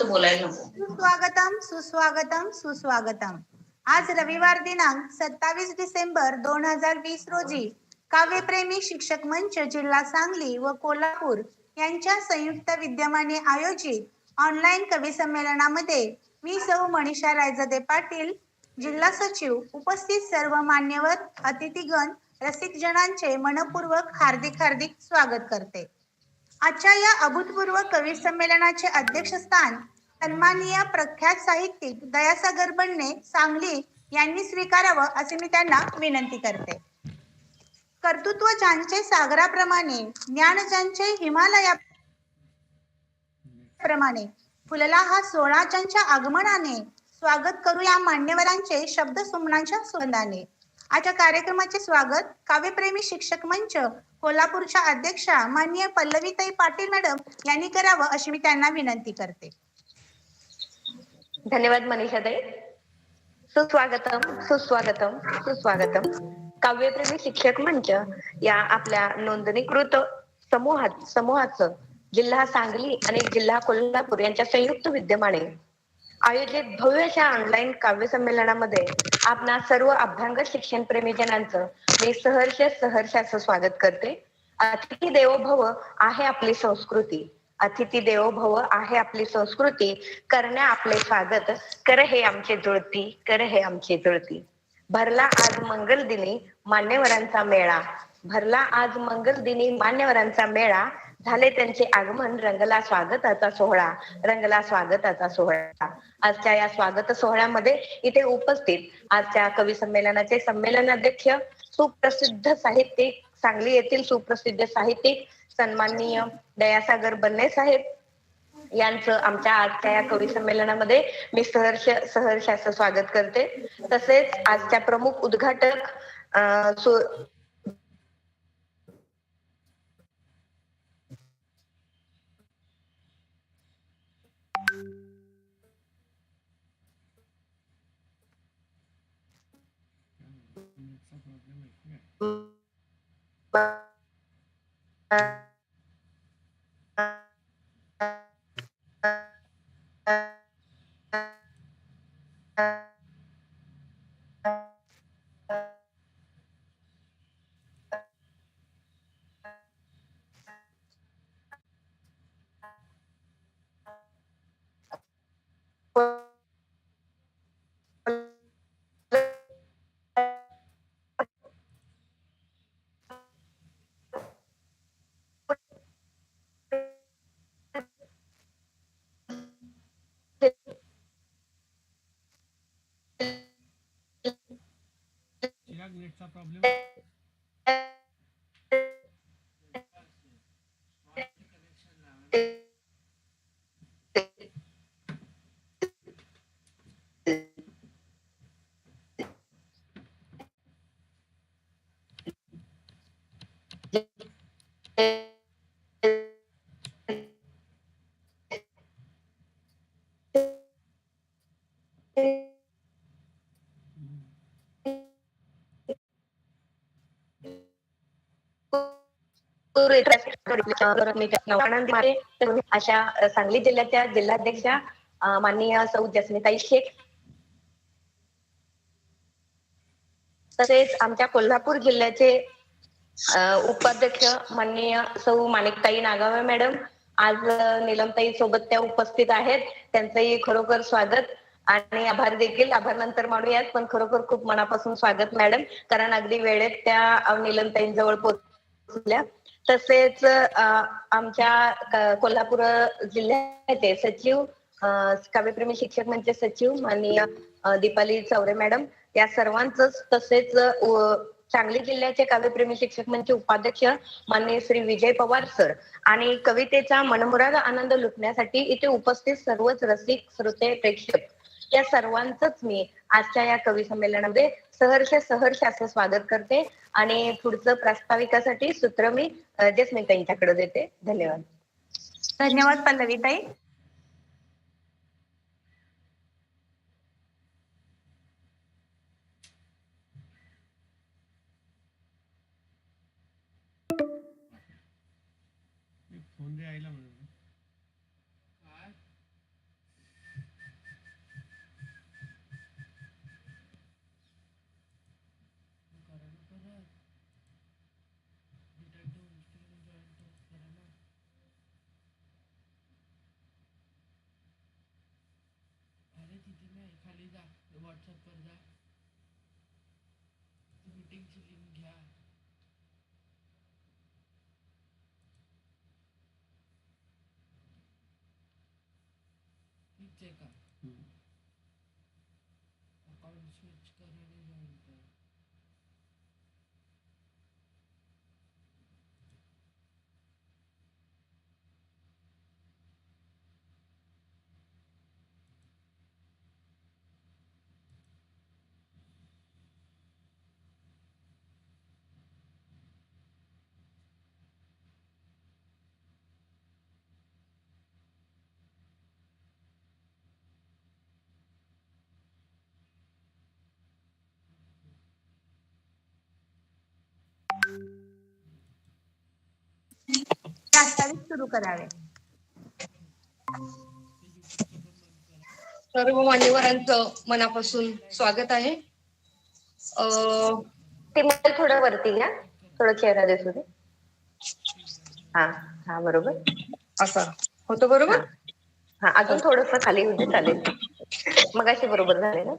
जास्त बोलायला नको. सुस्वागतम सुस्वागतम सुस्वागतम. आज रविवार दिनांक सत्तावीस डिसेंबर दोन हजार वीस रोजी काव्यप्रेमी शिक्षक मंच जिल्हा सांगली व कोल्हापूर यांच्या संयुक्त विद्यमाने आयोजित ऑनलाईन कवी संमेलनामध्ये मी सौ मनीषा रायजदे पाटील जिल्हा सचिव उपस्थित सर्व मान्यवर अतिथीगण रसिकजनांचे मनपूर्वक हार्दिक हार्दिक स्वागत करते. आजच्या या अभूतपूर्व कवी संमेलनाचे अध्यक्षस्थान सन्माननीय प्रख्यात साहित्यिक दयासागर बन्ने सांगली यांनी स्वीकारावं असे मी त्यांना विनंती करते. कर्तृत्व ज्यांचे सागराप्रमाणे ज्ञान ज्यांचे हिमालया प्रमाणे फुलला हा सोळा ज्यांच्या आगमनाने स्वागत करूया मान्यवरांचे शब्द सुमनांच्या सुगंधाने. आजच्या कार्यक्रमाचे स्वागत काव्यप्रेमी शिक्षक मंच कोल्हापूरच्या अध्यक्षा माननीय पल्लवीताई पाटील मॅडम यांनी करावं अशी मी त्यांना विनंती करते. धन्यवाद मनीषाताई. सुस्वागतम सुस्वागतम सुस्वागतम. काव्यप्रेमी शिक्षक मंच या आपल्या नोंदणीकृत समूहात समूहाचं जिल्हा सांगली आणि जिल्हा कोल्हापूर यांच्या संयुक्त विद्यमाने आयोजित भव्य अशा ऑनलाईन काव्य संमेलनामध्ये आपणा सर्व अभ्यंग शिक्षण प्रेमीजनांचं मी सहर्ष सहर्ष असं स्वागत करते. अतिथी देवो भव आहे आपली संस्कृती. अतिथी देवो भव आहे आपली संस्कृती. करण्या आपले स्वागत. कर हे आमचे जुळती कर हे आमची जुळती. भरला आज मंगल दिनी मान्यवरांचा मेळा. भरला आज मंगल दिनी मान्यवरांचा मेळा. झाले त्यांचे आगमन रंगला स्वागताचा सोहळा रंगला स्वागताचा सोहळा. आजच्या या स्वागत सोहळ्यामध्ये इथे उपस्थित आजच्या कवी संमेलनाचे संमेलनाध्यक्ष सुप्रसिद्ध साहित्यिक सांगली येथील सुप्रसिद्ध साहित्यिक सन्माननीय दयासागर बन्ने साहेब यांचं आमच्या आजच्या या कवी संमेलनामध्ये मी सहर्ष सहर्ष असं स्वागत करते. तसेच आजच्या प्रमुख उद्घाटक Mm-hmm. Bye. प्रॉब्लेम अशा सांगली जिल्ह्याच्या जिल्हाध्यक्षा माननीय सौ जसमिताई शेख. तसेच आमच्या कोल्हापूर जिल्ह्याचे उपाध्यक्ष माननीय सौ माणिकताई नागावे मॅडम आज निलमताई सोबत त्या उपस्थित आहेत. त्यांचंही खरोखर स्वागत आणि आभार देखील. आभार नंतर मानूयात पण खरोखर खूप मनापासून स्वागत मॅडम कारण अगदी वेळेत त्या निलमताईंजवळ पोहोचल्या. तसेच आमच्या कोल्हापूर जिल्ह्याचे सचिव काव्यप्रेमी शिक्षक म्हणजे सचिव माननीय दीपाली चौरे मॅडम या सर्वांच तसेच सांगली जिल्ह्याचे काव्यप्रेमी शिक्षक मंच उपाध्यक्ष माननीय श्री विजय पवार सर आणि कवितेचा मनमुराद आनंद लुटण्यासाठी इथे उपस्थित सर्वच रसिक श्रोते प्रेक्षक या सर्वांचंच मी आजच्या या कवी संमेलनामध्ये सहर्ष सहर्ष असं स्वागत करते. आणि पुढचं प्रास्ताविकासाठी सूत्र मी जसमिताईंच्याकडे देते. धन्यवाद. धन्यवाद पल्लवीताई फोन दे आईला म्हणून तिथे नाही खाली जा. व्हॉट्सअपवर जा. मीटिंगची लिंक घ्या. हीच आहे का? अकाउंट स्विच कर आणि जॉईन प्रास्ताविक सुरू करावे. सर्व मान्यवरांचं मनापासून स्वागत आहे. ते मला थोडं वरती घ्या. थोडं चेहरा दिसू दे. हा हा बरोबर. असा. होतो बरोबर? हा. अजून थोडस खाली होते चालेल. मग अशी बरोबर झाले ना?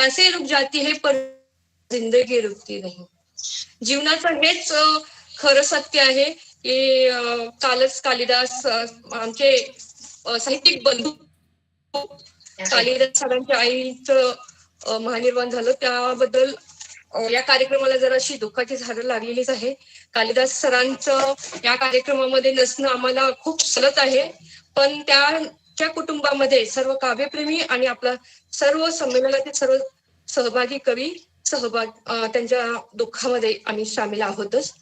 ऐसे रुक जाती है, पर ज़िंदगी रुकती नाही। जीवनाचं हेच खरं सत्य आहे की कालच कालिदास आमचे साहित्यिक बंधू कालिदास सरांच्या आईचं महानिर्माण महानिर्वाण झालं. त्याबद्दल या कार्यक्रमाला जराशी दुःखाची झाडं लागलेलीच आहे. कालिदास सरांचं या कार्यक्रमामध्ये नसणं आम्हाला खूप सलत आहे. पण त्या कुटुंबामध्ये सर्व काव्यप्रेमी आणि आपला सर्व संमेलनातील सर्व सहभागी कवी सहभाग त्यांच्या दुःखामध्ये आम्ही सामील आहोतच.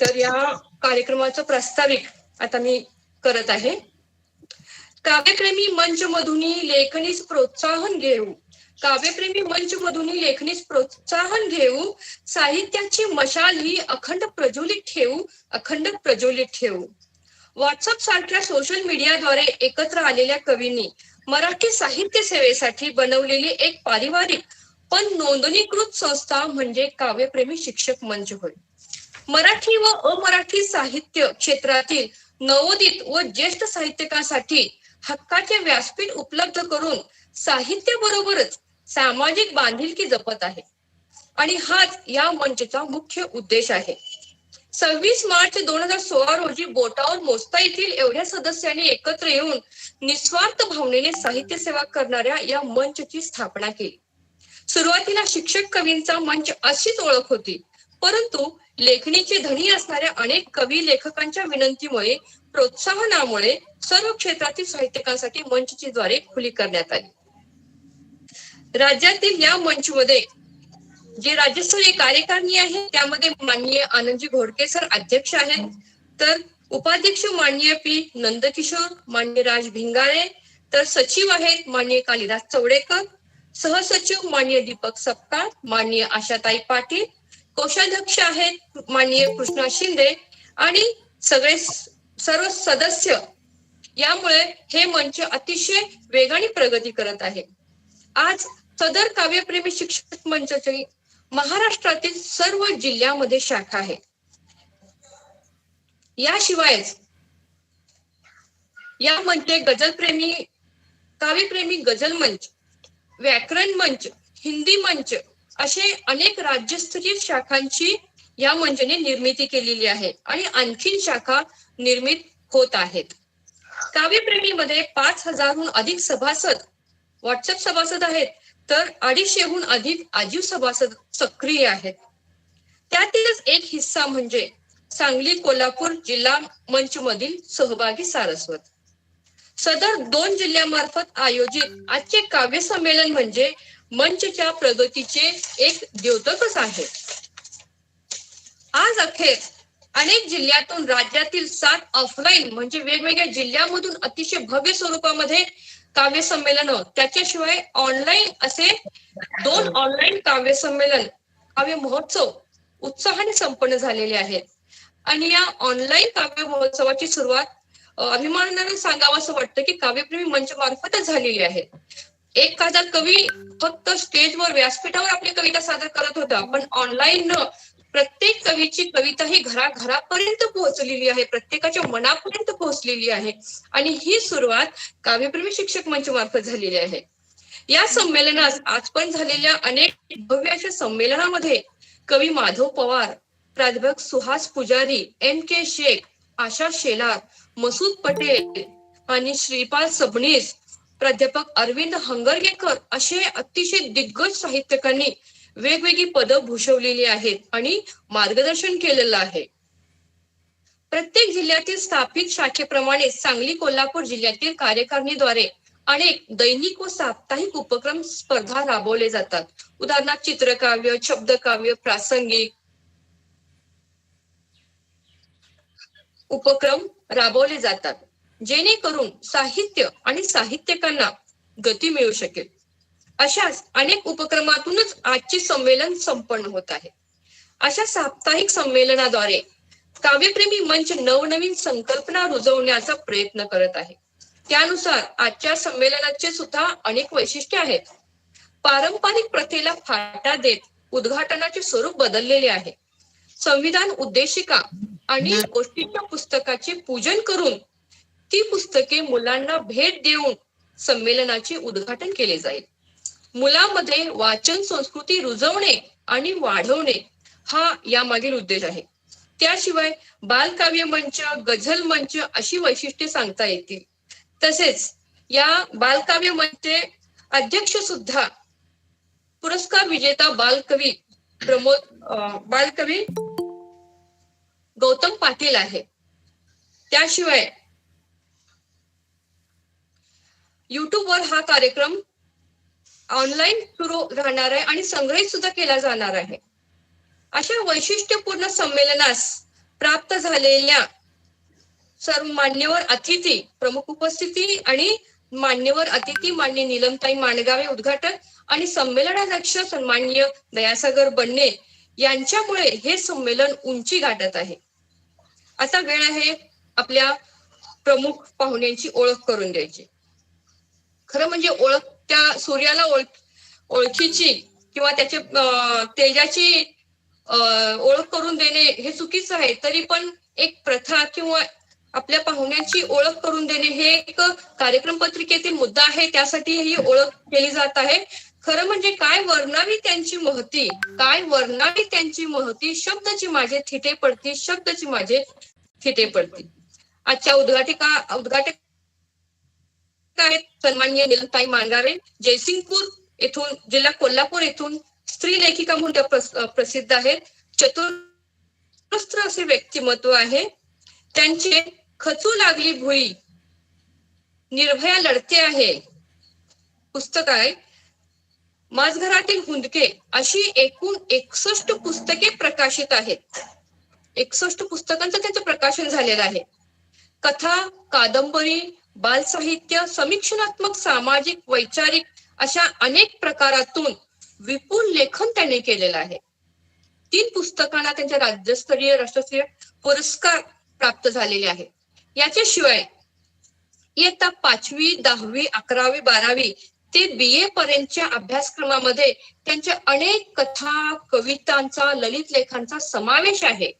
तर या कार्यक्रमाचं प्रास्ताविक आता मी करत आहे. काव्यप्रेमी मंच मधुनी लेखनीस प्रोत्साहन घेऊ. काव्यप्रेमी मंच मधुनी लेखनीस प्रोत्साहन घेऊ. साहित्याची मशाल ही अखंड प्रज्वलित ठेवू अखंड प्रज्वलित ठेवू. व्हॉट्सअप सारख्या सोशल मीडियाद्वारे एकत्र आलेल्या कवींनी मराठी साहित्य सेवेसाठी बनवलेली एक पारिवारिक पण नोंदणीकृत संस्था म्हणजे काव्यप्रेमी शिक्षक मंच होय. मराठी व अमराठी साहित्य क्षेत्रातील नवोदित व ज्येष्ठ साहित्यकासाठी हक्काचे व्यासपीठ उपलब्ध करून साहित्य बरोबरच सामाजिक बांधिलकी जपत आहे. आणि हाच या मंचचा मुख्य उद्देश आहे. सव्वीस मार्च दोन हजार सोळा रोजी बोटावर मोजता येथील एवढ्या सदस्यांनी एकत्र येऊन निस्वार्थ भावनेने साहित्य सेवा करणाऱ्या या मंचची स्थापना केली. सुरुवातीला शिक्षक कवींचा मंच अशीच ओळख होती परंतु लेखणीचे धनी असणाऱ्या अनेक कवी लेखकांच्या विनंतीमुळे प्रोत्साहनामुळे सर्व क्षेत्रातील साहित्यिकांसाठी मंचची द्वारे खुली करण्यात आली. राज्यातील या मंचमध्ये जे राज्यस्तरीय कार्यकारिणी आहे त्यामध्ये माननीय आनंदजी घोडके सर अध्यक्ष आहेत. तर उपाध्यक्ष माननीय पी नंदकिशोर माननीय राज भिंगारे तर सचिव आहेत माननीय कालिदास चवडेकर सहसचिव माननीय दीपक सपकाळ माननीय आशाताई पाटील कोषाध्यक्ष आहेत माननीय कृष्णा शिंदे आणि सगळे सर्व सदस्य यामुळे हे मंच अतिशय वेगाने प्रगती करत आहे. आज सदर काव्यप्रेमी शिक्षक मंचाची महाराष्ट्रातील सर्व जिल्ह्यामध्ये शाखा आहे. याशिवायच या मंचे गजलप्रेमी काव्यप्रेमी गजल मंच व्याकरण मंच हिंदी मंच असे अनेक राज्यस्तरीय शाखांची या मंचने निर्मिती केलेली आहे आणि आणखीन शाखा निर्मित होत आहेत. काव्यप्रेमीमध्ये पाच हजारहून अधिक सभासद व्हॉट्सअप सभासद आहेत तर अडीचशेहून अधिक आजीव सभासद सक्रिय आहेत. त्यातीलच एक हिस्सा म्हणजे सांगली कोल्हापूर जिल्हा मंच मधील सहभागी सारस्वत. सदर दोन जिल्ह्यामार्फत आयोजित आजचे काव्य संमेलन म्हणजे मंचच्या प्रगतीचे एक द्योतकच आहे. आज अखेर अनेक जिल्ह्यातून राज्यातील सात ऑफलाईन म्हणजे वेगवेगळ्या जिल्ह्यामधून अतिशय भव्य स्वरूपामध्ये काव्य संमेलन त्याच्याशिवाय ऑनलाईन असे दोन ऑनलाईन काव्य संमेलन काव्य महोत्सव उत्साहाने संपन्न झालेले आहेत. आणि या ऑनलाईन काव्य महोत्सवाची सुरुवात अभिमानाने सांगावं असं वाटतं की काव्यप्रेमी मंच मार्फतच झालेली आहे. एखादा कवी फक्त स्टेजवर व्यासपीठावर आपली कविता सादर करत होता पण ऑनलाईन प्रत्येक कवीची कविता ही घराघरापर्यंत पोहोचलेली आहे प्रत्येकाच्या मनापर्यंत पोहोचलेली आहे. आणि ही सुरुवात काव्यप्रेमी शिक्षक मंच मार्फत झालेली आहे. या संमेलनात पण झालेल्या अनेक भव्य अशा संमेलनामध्ये कवी माधव पवार प्राध्यापक सुहास पुजारी एम के शेख आशा शेलार मसूद पटेल आणि श्रीपाल सबनीस प्राध्यापक अरविंद हंगरगेकर असे अतिशय दिग्गज साहित्यकांनी वेगवेगळी पदं भूषवलेली आहेत आणि मार्गदर्शन केलेलं आहे. प्रत्येक जिल्ह्यातील स्थापित शाखेप्रमाणे सांगली कोल्हापूर जिल्ह्यातील कार्यकारिणीद्वारे अनेक दैनिक व साप्ताहिक उपक्रम स्पर्धा राबवले जातात. उदाहरणार्थ चित्रकाव्य शब्दकाव्य प्रासंगिक उपक्रम राबवले जातात. जेणेकरून साहित्य आणि साहित्यकांना गती मिळू शकेल. अशाच अनेक उपक्रमातूनच आजचे संमेलन संपन्न होत आहे. अशा साप्ताहिक संमेलनाद्वारे काव्यप्रेमी मंच नवनवीन संकल्पना रुजवण्याचा प्रयत्न करत आहे. त्यानुसार आजच्या संमेलनाचे सुद्धा अनेक वैशिष्ट्ये आहेत. पारंपरिक प्रथेला फाटा देत उद्घाटनाचे स्वरूप बदललेले आहे. संविधान उद्देशिका आणि गोष्टीच्या पुस्तकाचे पूजन करून ती पुस्तके मुलांना भेट देऊन संमेलनाचे उद्घाटन केले जाईल. मुलामध्ये वाचन संस्कृती रुजवणे आणि वाढवणे हा यामागील उद्देश आहे. त्याशिवाय बालकाव्य मंच गझल मंच अशी वैशिष्ट्ये सांगता येतील. तसेच या बालकाव्य मंचचे अध्यक्ष सुद्धा पुरस्कार विजेता बालकवी प्रमोद बालकवी गौतम पाटील आहे. त्याशिवाय युट्यूबवर हा कार्यक्रम ऑनलाईन सुरू राहणार आहे आणि संग्रहित सुद्धा केला जाणार आहे. अशा वैशिष्ट्यपूर्ण संमेलनास प्राप्त झालेल्या सर्व मान्यवर अतिथी प्रमुख उपस्थिती आणि मान्यवर अतिथी मान्य नीलमताई माणगावे उद्घाटन आणि संमेलनाध्यक्ष सन्मान्य दयासागर बन्ने यांच्यामुळे हे संमेलन उंची गाठत आहे. आता वेळ आहे आपल्या प्रमुख पाहुण्यांची ओळख करून द्यायची. खरं म्हणजे ओळख त्या सूर्याला ओळख ओळखीची किंवा त्याचे तेजाची अं, ओळख करून देणे हे चुकीचं आहे. तरी पण एक प्रथा किंवा आपल्या पाहुण्यांची ओळख करून देणे हे एक कार्यक्रम पत्रिकेतील मुद्दा आहे. त्यासाठी ही ओळख केली जात आहे. खरं म्हणजे काय वर्णावी त्यांची महती? काय वर्णावी त्यांची महती? शब्दाची माझे थिटे पडती शब्दाची माझे थिटे पडती आजच्या उद्घाटिका उद्घाटक आहेत सन्माननीय निलताई मांडारे जयसिंगपूर येथून जिल्हा कोल्हापूर येथून स्त्री लेखिका म्हणून त्या प्रसिद्ध आहेत. चतुरस्त्र असे व्यक्तिमत्व आहे. त्यांचे खचू लागली भुई निर्भया लढते आहे. पुस्तक आहे. माझघरातील हुंदके अशी एकूण एकसष्ट पुस्तके प्रकाशित आहेत. एकसष्ट पुस्तकांचं त्यांचं प्रकाशन झालेलं आहे. कथा कादंबरी बालसाहित्य समीक्षणात्मक सामाजिक वैचारिक अशा अनेक प्रकारातून विपुल लेखन त्यांनी केलेलं आहे. तीन पुस्तकांना त्यांच्या राज्यस्तरीय राष्ट्रस्तरीय पुरस्कार प्राप्त झालेले आहे याच्याशिवाय इयत्ता पाचवी दहावी अकरावी बारावी ते बी ए पर्यंतच्या अभ्यासक्रमामध्ये त्यांच्या अनेक कथा कवितांचा ललित लेखांचा समावेश आहे.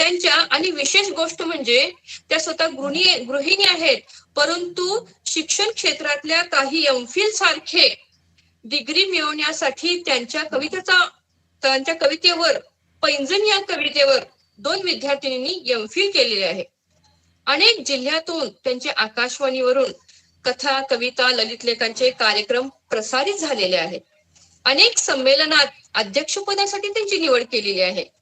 त्यांच्या आणि विशेष गोष्ट म्हणजे त्या स्वतः गृहिणी गृहिणी आहेत. परंतु शिक्षण क्षेत्रातल्या काही एमफिल सारखे डिग्री मिळवण्यासाठी त्यांच्या कवितेचा त्यांच्या कवितेवर पैंजण या कवितेवर दोन विद्यार्थिनींनी एमफिल केलेले आहे. अनेक जिल्ह्यातून त्यांचे आकाशवाणीवरून कथा कविता ललित लेखांचे कार्यक्रम प्रसारित झालेले आहेत. अनेक संमेलनात अध्यक्षपदासाठी त्यांची निवड केलेली आहे.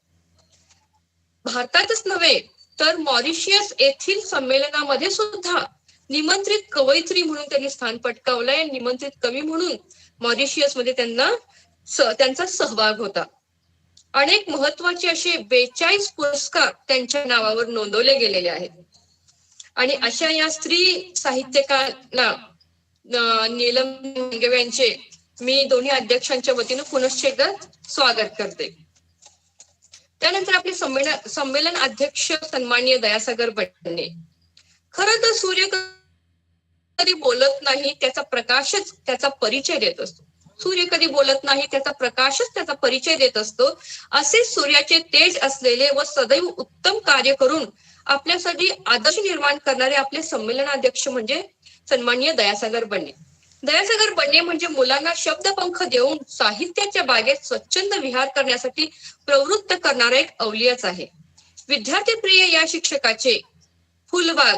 भारतातच नव्हे तर मॉरिशियस येथील संमेलनामध्ये सुद्धा निमंत्रित कवयित्री म्हणून त्यांनी स्थान पटकावलंय निमंत्रित कवी म्हणून मॉरिशियसमध्ये त्यांना त्यांचा सहभाग होता. अनेक महत्त्वाचे असे बेचाळीस पुरस्कार त्यांच्या नावावर नोंदवले गेलेले आहेत. आणि अशा या स्त्री साहित्यकांना नीलम यांचे मी दोन्ही अध्यक्षांच्या वतीनं पुनश्च एकदा स्वागत करते. त्यानंतर आपले संमेलन संमेलन अध्यक्ष सन्माननीय दयासागर बडणे खर तर सूर्य कधी बोलत नाही त्याचा प्रकाशच त्याचा परिचय देत असतो. सूर्य कधी बोलत नाही त्याचा प्रकाशच त्याचा परिचय देत असतो. असे सूर्याचे तेज असलेले व सदैव उत्तम कार्य करून आपल्यासाठी आदर्श निर्माण करणारे आपले संमेलनाध्यक्ष म्हणजे सन्माननीय दयासागर बन्ने दयासागर बने म्हणजे मुलांना शब्दपंख देऊन साहित्याच्या बागेत स्वच्छंद विहार करण्यासाठी प्रवृत्त करणारा एक अवलियाच आहे. विद्यार्थी प्रिय या शिक्षकाचे फुलबाग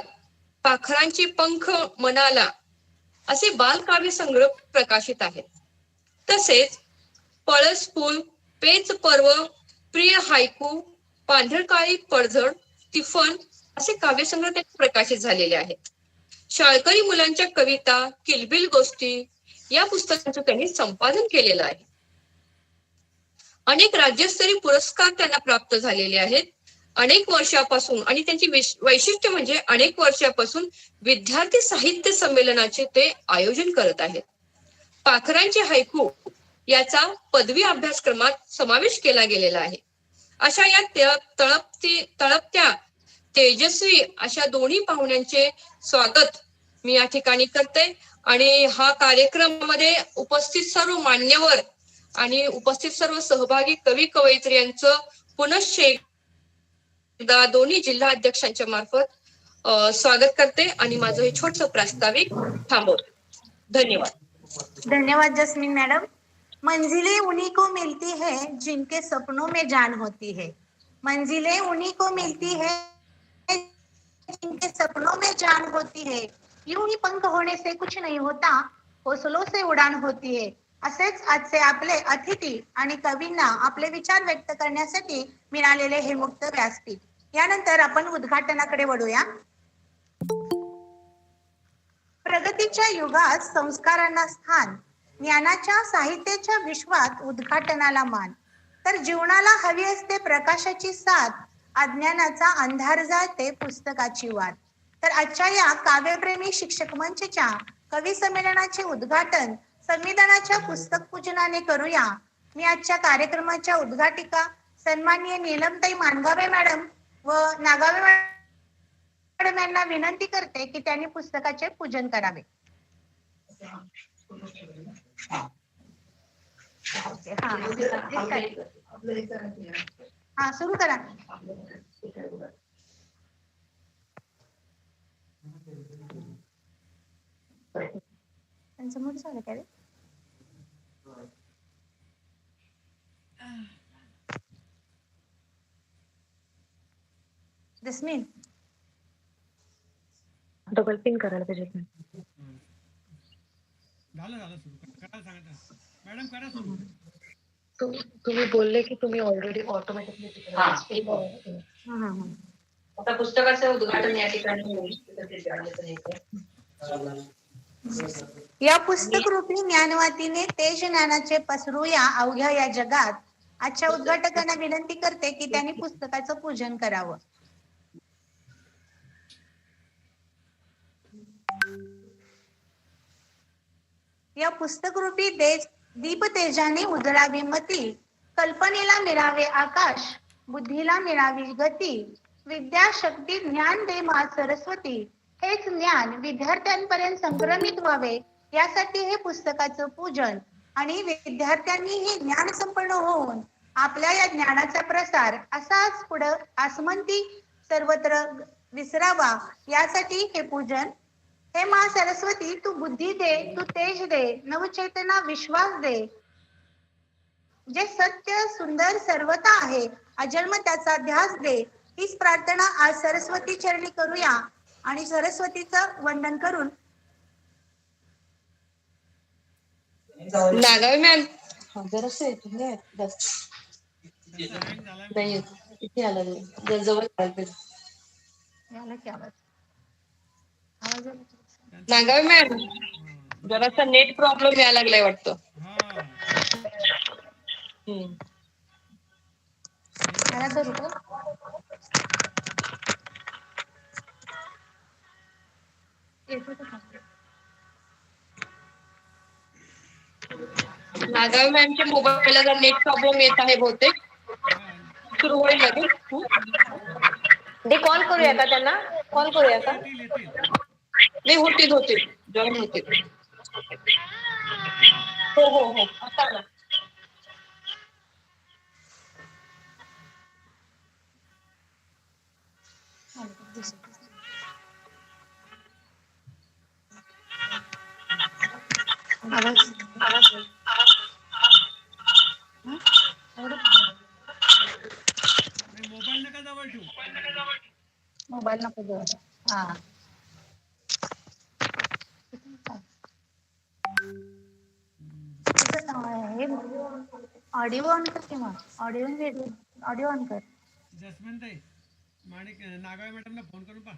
पाखरांचे पंख मनाला असे बालकाव्य संग्रह प्रकाशित आहेत. तसेच पळस फुल पेच पर्व प्रिय हायकू पांढरकाळी पडझड तिफन असे काव्यसंग्रह त्यांचे प्रकाशित झालेले आहेत. शाळकरी मुलांच्या कविता किलबिल गोष्टी या पुस्तकांचं त्यांनी संपादन केलेलं आहे. अनेक राज्यस्तरीय पुरस्कार त्यांना प्राप्त झालेले आहेत. अनेक वर्षापासून आणि त्यांची वैशिष्ट्य म्हणजे अनेक वर्षापासून विद्यार्थी साहित्य संमेलनाचे ते आयोजन करत आहेत. पाखरांचे हायकू याचा पदवी अभ्यासक्रमात समावेश केला गेलेला आहे. अशा या तळपती तळपत्या तेजस्वी अशा दोन्ही पाहुण्यांचे स्वागत मी या ठिकाणी करते. आणि हा कार्यक्रममध्ये उपस्थित सर्व मान्यवर आणि उपस्थित सर्व सहभागी कवी कवयित्री यांचं पुनश्च एकदा दोन्ही जिल्हा अध्यक्षांच्या मार्फत स्वागत करते आणि माझं हे छोटस प्रास्ताविक थांबवते. धन्यवाद. धन्यवाद जस्मीन मॅडम. मंजिले उन्हीं को मिलती है जिनके सपनों में जान होती है. मंजिलें उन्हीं को मिलती है जिनके सपनों में जान होती है। यूं ही पंख होने से कुछ नहीं होता हौसलों से उडान होती है। असेच आजचे आपले अतिथी आणि कवींना आपले विचार व्यक्त करण्यासाठी मिळालेले हे मुक्त व्यासपीठ. यानंतर आपण उद्घाटनाकडे वळूया. प्रगतीच्या युगात संस्कारांना स्थान ज्ञानाच्या साहित्याच्या विश्वात उद्घाटनाला मान. तर जीवनाला हवी असते प्रकाशाची साथ अज्ञानाचा अंधार जाते पुस्तकाची वाट. तर आजच्या या काव्यप्रेमी शिक्षक मंचच्या कवी संमेलनाचे उद्घाटन संविधानाच्या पुस्तक पूजनाने करूया. मी आजच्या कार्यक्रमाच्या उद्घाटिका सन्माननीय नीलमताई मानगावे मॅडम व नागावे मॅडम यांना विनंती करते की त्यांनी पुस्तकाचे पूजन करावे. हा. हा सुरू करा. त्यांचं मोठं झालं का रे? जस्मीन. डबल पिन करायला पाहिजे झालं झालं सुरू. करा सांगता मॅडम करा सुरू. तुम्ही बोलले की तुम्ही ऑलरेडी ऑटोमॅटिकली हा. हा, हा, हा. आता पुस्तकाचं उद्घाटन या ठिकाणी या पुस्तक रूपी ज्ञानवातीने तेज ज्ञानाचे पसरूया अवघ्या या जगात आजच्या उद्घाटकांना विनंती करते की त्यांनी पुस्तकाचं पूजन करावं या पुस्तक रूपी देश दीप तेजाने उजळावी मती कल्पनेला मिळावे आकाश बुद्धीला मिळावी गती विद्या शक्ती ज्ञान दे मा सरस्वती हेच ज्ञान विद्यार्थ्यांपर्यंत संक्रमित व्हावे यासाठी हे पुस्तकाचं पूजन आणि विद्यार्थ्यांनी हे ज्ञान संपन्न होऊन आपल्या या ज्ञानाचा प्रसार असाच पुढं आसमंती सर्वत्र विसरावा यासाठी हे पूजन हे मा सरस्वती तू बुद्धी दे तू तेज दे नवचेतना विश्वास दे. जे सत्य सुंदर सर्वता आहे अजन्म त्याचा ध्यास दे. हीच प्रार्थना आज सरस्वती चरणी करूया आणि सरस्वतीचं वंदन करून. नागावे मॅम. जरासं येतो नाही इथे आला जवळ आला तर. झालं की आवाज? आवाज आला की? नागावे मॅम. जरासा नेट प्रॉब्लेम यायला लागलाय वाटतं. हा? नागावे मॅमच्या मोबाईलला जर नेट प्रॉब्लेम येत आहे बहुतेक. सुरू होईल लगेच. कॉल करूया का त्यांना? कॉल करूया का? नाही होतील होतील जॉईन होतील हो हो हो. आता आला. आणि मोबाईल नका जवळ ठेवू. मोबाईल नको देऊ हा. ऑडिओ ऑन कर किंवा ऑडिओ ऑडिओ ऑन कर. जसमेन ताई माणिक नागावे मॅडमला फोन करून पहा.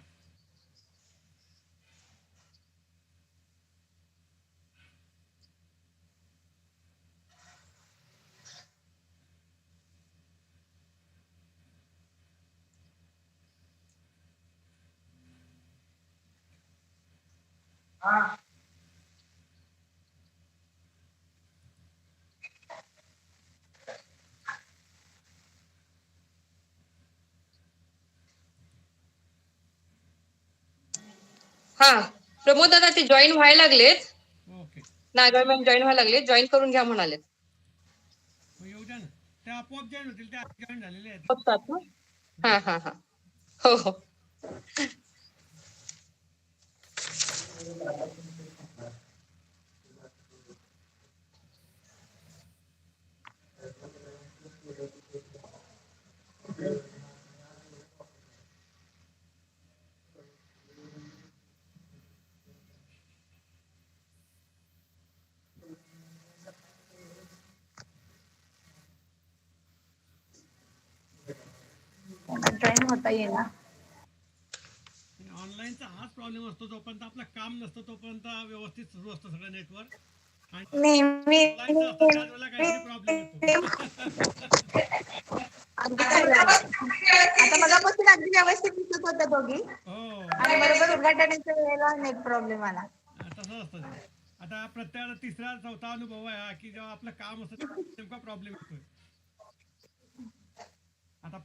हा. प्रमोद दादा ते जॉईन व्हायला लागलेत. ओके. नागाव मॅम जॉईन व्हायला लागलेत. जॉईन करून घ्या म्हणालेत. मग येऊ द्या ना. ते आपोआप जॉईन होतील ते जॉईन झालेले आहेत. बघतात ना? हा हा हा. हो हो. जॉईन होता येणार ऑनलाईनचा हाच प्रॉब्लेम असतो जोपर्यंत आपलं काम नसतं तोपर्यंत व्यवस्थित सुरू असतं सगळं नेटवर्क. आता मगापासून अगदी व्यवस्थित दिसत होत्या दोघी. हो. आणि बरोबर उद्घाटनाच्या वेळेला नेट प्रॉब्लेम आला. असतं. आता प्रत्येकाला तिसरा चौथा अनुभव आहे हा की जेव्हा आपलं काम असतं तेव्हा नेमका प्रॉब्लेम येतोय.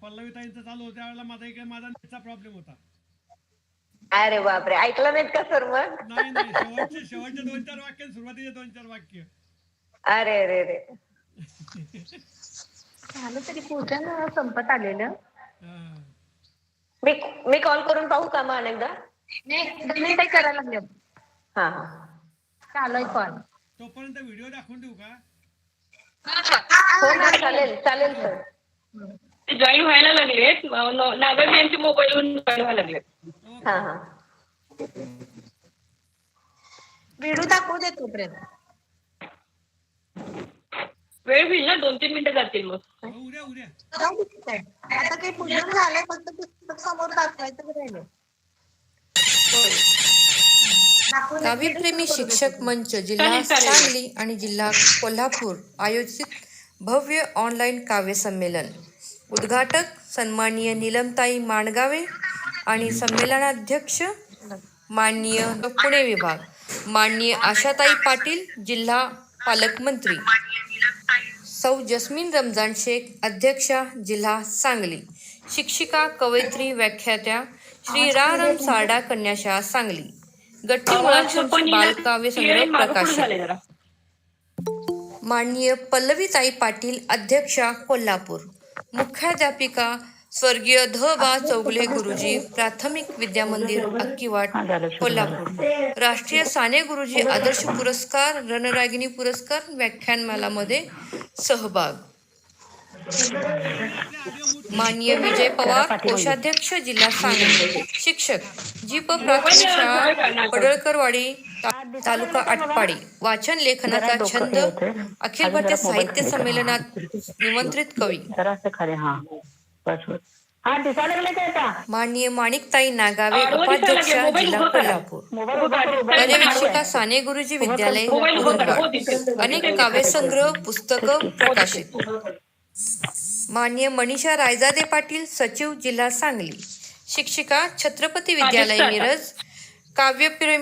आता पल्लवी ताईंचं चालू होतं त्यावेळेला माझा इकडे माझा नेटचा प्रॉब्लेम होता. अरे बापरे ऐकलं नाहीत का सर मग? नाही नाही शेवटचे शेवटचे दोन चार वाक्य आणि सुरुवातीचे दोन चार वाक्य. अरे अरे अरे. झालं तरी पूजन संपत आलेलं. हा. मी मी कॉल करून पाहू का मग अनेकदा? नाही काही करायला लागले. हा. हा चालू कॉल तोपर्यंत व्हिडिओ दाखवून देऊ का? हो ना चालेल चालेल सर. ते जॉईन व्हायला लागलेत. नागाव यांचे मोबाईलवरून जॉईन व्हायला लागलेत. हा हा. व्हिडिओ दाखवू दे तोपर्यंत. वेळ होईल ना? दोन तीन मिनिटं जातील मग. आता काही पूजन झालंय फक्त पुस्तक समोर दाखवायचं राहिले दाखवू दे. काव्यप्रेमी शिक्षक मंच जिल्हा सांगली आणि जिल्हा कोल्हापूर आयोजित भव्य ऑनलाईन काव्य संमेलन. उद्घाटक सन्माननीय नीलमताई माणगावे आणि संमेलनाध्यक्ष माननीय पुणे विभाग माननीय आशाताई पाटील जिल्हा पालकमंत्री. सौ जस्मीन रमजान शेख अध्यक्षा जिल्हा सांगली. शिक्षिका कवयित्री व्याख्यात्या श्री राम सारडा कन्याशाळा सांगली. गट्टी बालकाव्य संग्रह प्रकाशन. माननीय पल्लवीताई पाटील अध्यक्षा कोल्हापूर. मुख्याध्यापिका स्वर्गीय ध. बा. चौगले गुरुजी प्राथमिक विद्या मंदिर अक्कीवाट कोल्हापूर. राष्ट्रीय साने गुरुजी आदर्श पुरस्कार रणरागिणी पुरस्कार व्याख्यानमालामध्ये सहभाग. माननीय विजय पवार कोषाध्यक्ष जिल्हा सांगली शिक्षक जी प प्राथमिक शाळा पडळकरवाडी तालुका आटपाडी. वाचन लेखनाचा छंद अखिल भारतीय साहित्य संमेलनात निमंत्रित कवी. हा. हा माननीय माणिकताई नागावे उपाध्यक्षा जिल्हा कोल्हापूर. पर्यवेक्षिका साने गुरुजी विद्यालय उरणवाड अनेक काव्यसंग्रह पुस्तकं प्रकाशित. माननीय मनीषा रायजादे पाटील सचिव जिल्हा सांगली. शिक्षिका छत्रपती विद्यालय मिरज. काव्यप्रेमी